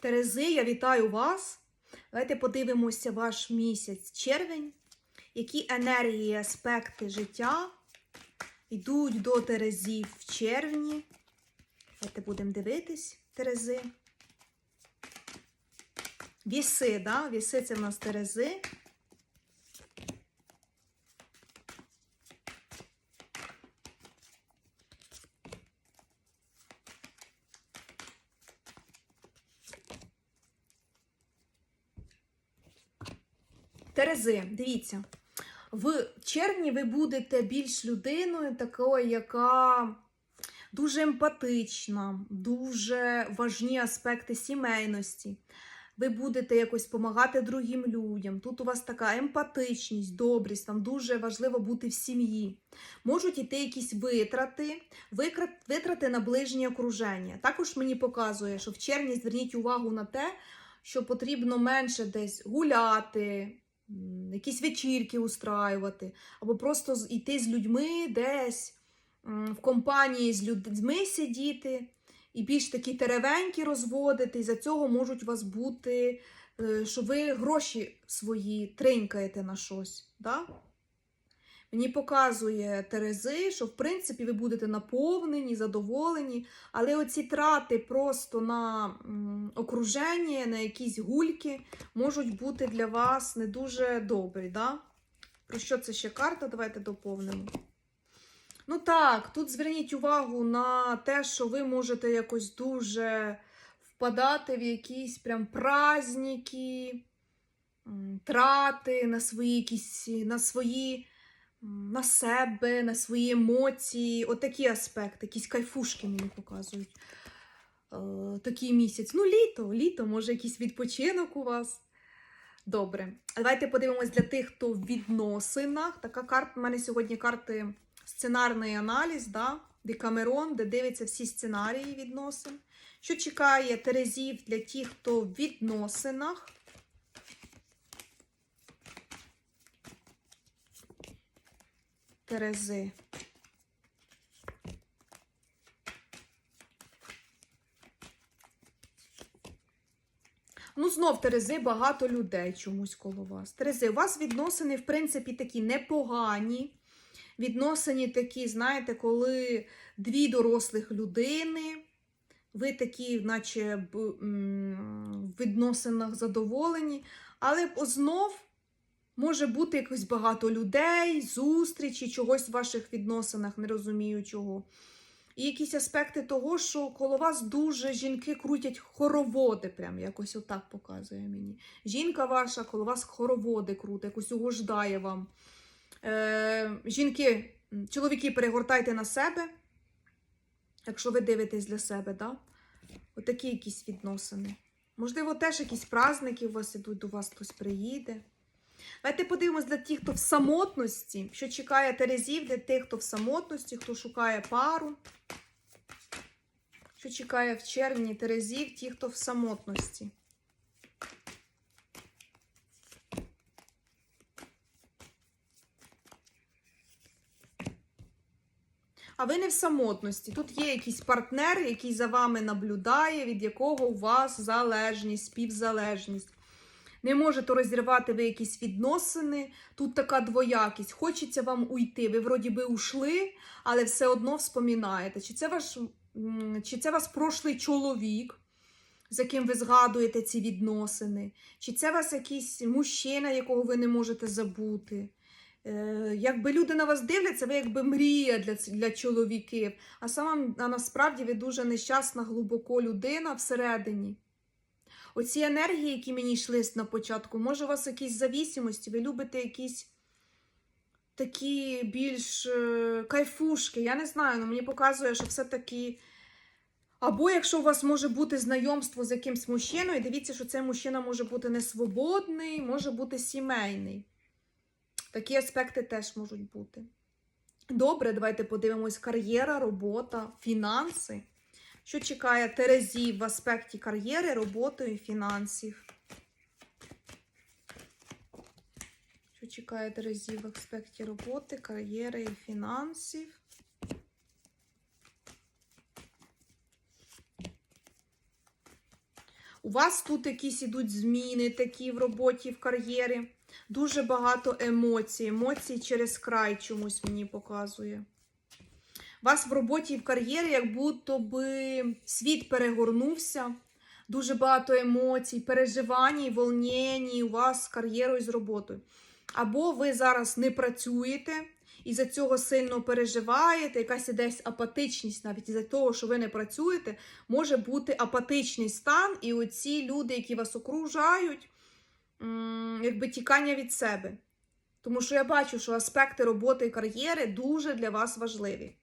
Терези, я вітаю вас. Давайте подивимося ваш місяць червень. Які енергії, аспекти життя йдуть до Терезів в червні. Давайте будемо дивитись Терези. Віси, да? Віси це в нас Терези. Терези, дивіться, в червні ви будете більш людиною, такою, яка дуже емпатична, дуже важні аспекти сімейності. Ви будете якось допомагати другим людям. Тут у вас така емпатичність, добрість, вам дуже важливо бути в сім'ї. Можуть іти якісь витрати, витрати на ближнє окруження. Також мені показує, що в червні зверніть увагу на те, що потрібно менше десь гуляти, якісь вечірки устраювати, або просто йти з людьми десь в компанії з людьми сидіти, і більш такі теревенькі розводити, і за цього можуть у вас бути, е, що ви гроші свої тринькаєте на щось. Да? Мені показує Терези, що в принципі ви будете наповнені, задоволені, але оці трати просто на окруження, на якісь гульки можуть бути для вас не дуже добрі. Да? Про що це ще карта? Давайте доповнимо. Ну так, тут зверніть увагу на те, що ви можете якось дуже впадати в якісь прям праздники, трати на свої якісь, на свої, на себе, на свої емоції. Отакі аспекти, якісь кайфушки мені показують. Е, такий місяць. Ну, літо, літо, може, якийсь відпочинок у вас. Добре. Давайте подивимось для тих, хто в відносинах. Така карта, у мене сьогодні карти сценарний аналіз, да? Декамерон, де дивиться всі сценарії відносин. Що чекає Терезів для тих, хто в відносинах? Терези. Ну, знов Терези багато людей чомусь коло вас. Терези, у вас відносини, в принципі, такі непогані. Відносини такі, знаєте, коли дві дорослих людини, ви такі, наче в відносинах задоволені, але знов може бути якось багато людей, зустрічі, чогось в ваших відносинах, не розумію чого. І якісь аспекти того, що коло вас дуже жінки крутять хороводи, прям якось отак показує мені. Жінка ваша коло вас хороводи крутить, якось угождає вам. Е, жінки, чоловіки, перегортайте на себе, якщо ви дивитесь для себе, да? Отакі якісь відносини. Можливо, теж якісь праздники у вас ідуть, до вас хтось приїде. Давайте подивимось для тих, хто в самотності, що чекає Терезів, для тих, хто в самотності, хто шукає пару. Що чекає в червні Терезів, ті, хто в самотності. А ви не в самотності. Тут є якийсь партнер, який за вами наблюдає, від якого у вас залежність, співзалежність. Не можете розірвати ви якісь відносини. Тут така двоякість. Хочеться вам уйти. Ви вроді би ушли, але все одно вспомінаєте. Чи це ваш, чи це ваш прошлий чоловік, з яким ви згадуєте ці відносини? Чи це вас якийсь мужчина, якого ви не можете забути? Е, якби люди на вас дивляться, ви якби мрія для, для чоловіків. А сама а насправді ви дуже нещасна, глибоко людина всередині. Оці енергії, які мені йшли на початку, може, у вас якісь завісимості, ви любите якісь такі більш е, кайфушки. Я не знаю, але мені показує, що все-таки. Або якщо у вас може бути знайомство з якимсь мужчиною, дивіться, що цей мужчина може бути не свободний, може бути сімейний. Такі аспекти теж можуть бути. Добре, давайте подивимось: кар'єра, робота, фінанси. Що чекає Терезі в аспекті кар'єри, роботи і фінансів? Що чекає Терезі в аспекті роботи, кар'єри і фінансів? У вас тут якісь ідуть зміни такі в роботі, в кар'єрі. Дуже багато емоцій. Емоцій через край чомусь мені показує. Вас в роботі і в кар'єрі, як будто би світ перегорнувся. Дуже багато емоцій, переживань, волнєній у вас з кар'єрою з роботою. Або ви зараз не працюєте і за цього сильно переживаєте, якась десь апатичність, навіть із-за того, що ви не працюєте, може бути апатичний стан, і оці люди, які вас окружають, якби тікання від себе. Тому що я бачу, що аспекти роботи і кар'єри дуже для вас важливі.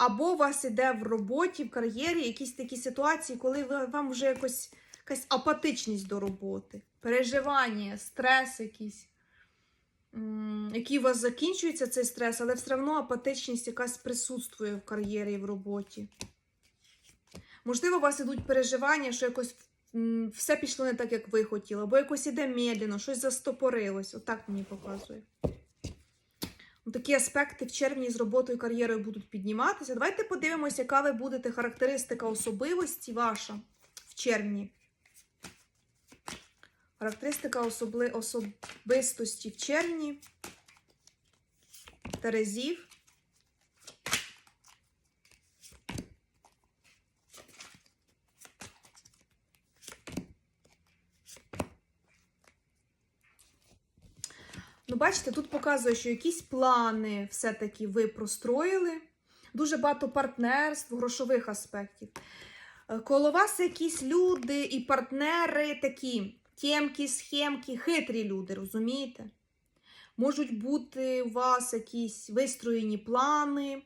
Або у вас іде в роботі, в кар'єрі якісь такі ситуації, коли вам вже якось якась апатичність до роботи, переживання, стрес якийсь, який у вас закінчується цей стрес, але все одно апатичність якась присутствує в кар'єрі і в роботі. Можливо, у вас ідуть переживання, що якось все пішло не так, як ви хотіли, або якось іде медленно, щось застопорилось. Отак мені показує. Такі аспекти в червні з роботою і кар'єрою будуть підніматися. Давайте подивимося, яка ви будете характеристика особливості ваша в червні. Характеристика особли... особистості в червні. Терезів. Ну, бачите, тут показує, що якісь плани все-таки ви простроїли. Дуже багато партнерств, грошових аспектів. Е, Коло вас якісь люди і партнери такі тємкі, схемки, хитрі люди, розумієте? Можуть бути у вас якісь вистроєні плани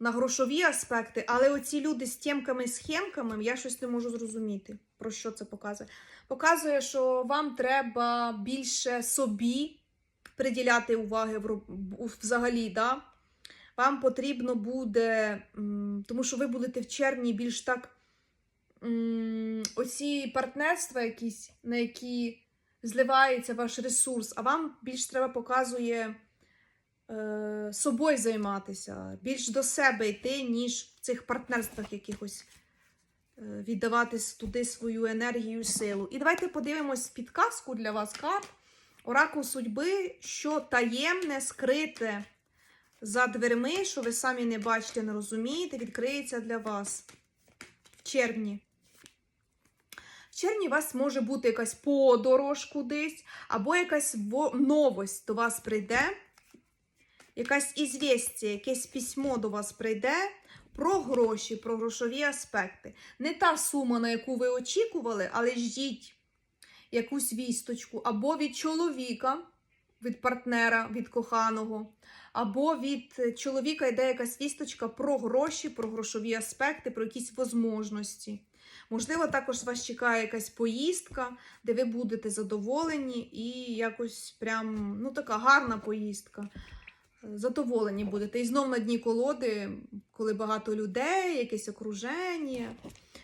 на грошові аспекти, але оці люди з тємками, схемками, я щось не можу зрозуміти, про що це показує. Показує, що вам треба більше собі приділяти уваги в взагалі, да? вам потрібно буде, тому що ви будете в червні більш так оці партнерства якісь, на які зливається ваш ресурс, а вам більш треба показує е, собою займатися, більш до себе йти, ніж в цих партнерствах якихось е, віддавати туди свою енергію і силу. І давайте подивимось підказку для вас карт. Оракул судьби, що таємне, скрите за дверми, що ви самі не бачите, не розумієте, відкриється для вас в червні. В червні у вас може бути якась подорож кудись, або якась новость до вас прийде, якась ізвістя, якесь письмо до вас прийде про гроші, про грошові аспекти. Не та сума, на яку ви очікували, але ждіть якусь вісточку або від чоловіка, від партнера, від коханого, або від е, чоловіка йде якась вісточка про гроші, про грошові аспекти, про якісь возможності. Можливо, також вас чекає якась поїздка, де ви будете задоволені і якось прям, ну така гарна поїздка. Задоволені будете. І знов на дні колоди, коли багато людей, якесь окруження.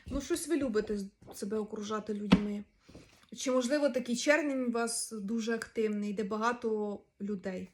Ну, щось ви любите себе окружати людьми. Чи, можливо, такий червень у вас дуже активний, де багато людей?